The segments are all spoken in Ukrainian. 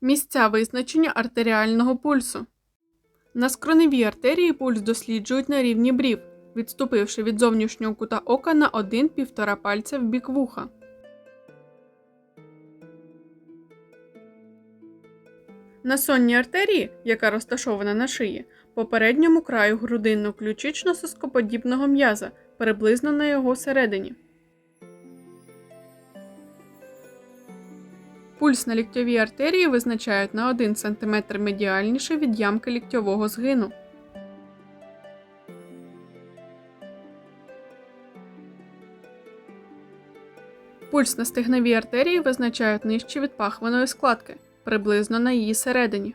Місця визначення артеріального пульсу. На скроневій артерії пульс досліджують на рівні брів, відступивши від зовнішнього кута ока на 1-1,5 пальця в бік вуха. На сонній артерії, яка розташована на шиї, по передньому краю грудинно-ключично-соскоподібного м'яза, приблизно на його середині. Пульс на ліктьовій артерії визначають на 1 см медіальніше від ямки ліктьового згину. Пульс на стегновій артерії визначають нижче від пахваної складки, приблизно на її середині.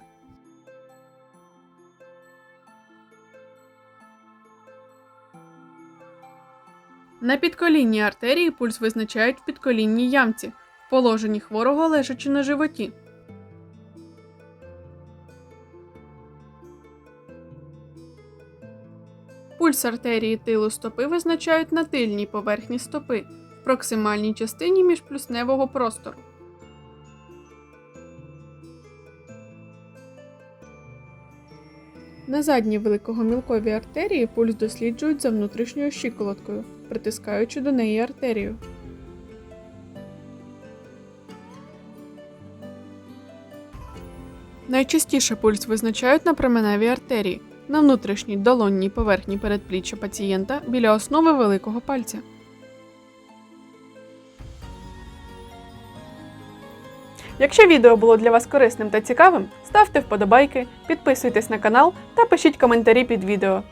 На підколінній артерії пульс визначають в підколінній ямці, положенні хворого лежачи на животі. Пульс артерії тилу стопи визначають на тильній поверхні стопи, в проксимальній частині міжплюсневого простору. На задній великогомілковій артерії пульс досліджують за внутрішньою щиколоткою, притискаючи до неї артерію. Найчастіше пульс визначають на променевій артерії, на внутрішній долонній поверхні передпліччя пацієнта біля основи великого пальця. Якщо відео було для вас корисним та цікавим, ставте вподобайки, підписуйтесь на канал та пишіть коментарі під відео.